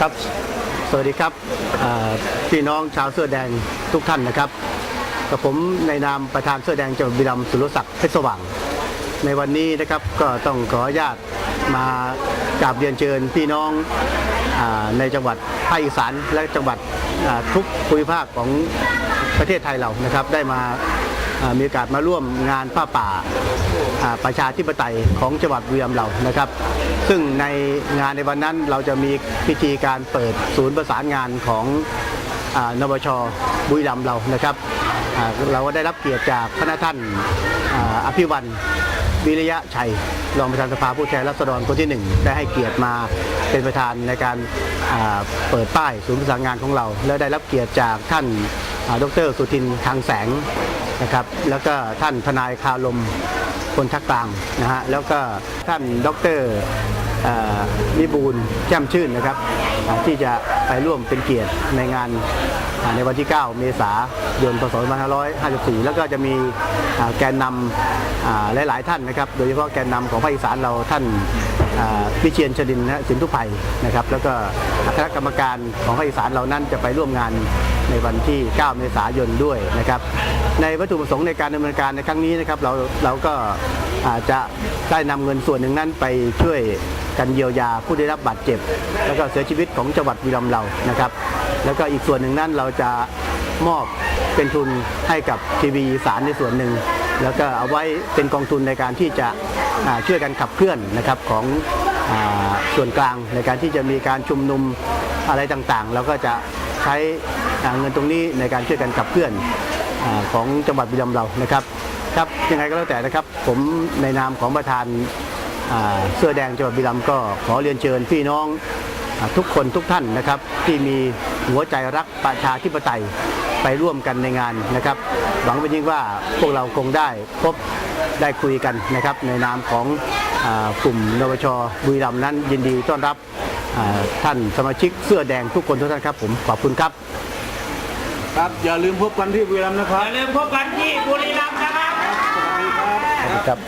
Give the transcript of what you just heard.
ครับ สวัสดีครับพี่น้องชาวเสื้อแดงทุกท่านนะครับกับผมในนามประธานเสื้อแดงจังหวัดบุรีรัมย์สุรศักดิ์เพชรสว่าง ในวันนี้นะครับก็ต้องขออนุญาตมากราบเรียนเชิญพี่น้องอในจังหวัดภาคอีสานและจังหวัดทุกภูมิภาคของประเทศไทยเรานะครับ ได้มา มีโอกาสมาร่วมงานผ้าป่าประชาธิปไตยของจังหวัดบุรีรัมย์เรานะครับ ซึ่งในงานในวันนั้นเราจะมีพิธีการเปิดศูนย์ประสานงานของอนบชบุรีรัมย์เรานะครับเราก็ได้รับเกียรติจากพระนท่านอภิวันวิริยะชัยรองประธานสภาผู้แทนราษฎรคนที่หนึ่งได้ให้เกียรติมาเป็นประธานในการเปิดป้ายศูนย์ประสานงานของเรา และได้รับเกียรติจากท่าน ดรสุทินทางแสงนะครับ แล้วก็ท่านทนายคาลมคนทักกลางนะฮะแล้วก็ท่านดรวิบูลแจ่มชื่นนะครับ ที่จะไปร่วมเป็นเกียรติในงานในวันที่ 9 เมษายน พศ 2554 แล้วก็จะมีแกนนำ หลายๆท่านนะครับ โดยเฉพาะแกนนำของภาคอีสานเราท่านอ่าวิเชียนชดินนะสินทุไพรนะครับ แล้วก็คณะกรรมการของภาคอีสานเรานั้นจะไปร่วมงานในวันที่ 9 เมษายนด้วยนะครับ ในวัตถุประสงค์ในการดำเนินการในครั้งนี้นะครับเราเราก็จะได้นำเงินส่วนหนึ่งนั้นไปช่วยกันเยียวยาผู้ได้รับบาดเจ็บ แล้วก็เสียชีวิตของจังหวัดบุรีรัมย์เรานะครับ แล้วก็อีกส่วนหนึ่งนั้นเราจะมอบเป็นทุนให้กับทีวีอีสารในส่วนหนึ่ง แล้วก็เอาไว้เป็นกองทุนในการที่จะช่วยกันขับเคลื่อนนะครับของอส่วนกลางในการที่จะมีการชุมนุมอะไรต่างๆ เราก็จะใช้เงินตรงนี้ในการช่วยกันขับเคลื่อนอของจังหวัดบุรีรัมย์เรานะครับครับยังไงก็แล้วแต่นะครับ ผมในนามของประธานาเสื้อแดงจังหวัดบุรีรัมย์ก็ขอเรียนเชิญพี่น้องอทุกคนทุกท่านนะครับที่มี หัวใจรักประชาธิปไตยไปร่วมกันในงานนะครับ หวังเป็นยิ่งว่าพวกเราคงได้พบได้คุยกันนะครับ ในนามของอากลุ่มนวชบุรีรัมย์นั้น ยินดีต้อนรับอ่าท่านสมาชิกเสื้อแดงทุกคนทุกท่านครับผมขอบคุณครับ ครับอย่าลืมพบกันที่บุรีรัมย์นะครับอย่าลืมพบกันที่บุรีรัมย์นะครับสวัสดีครับ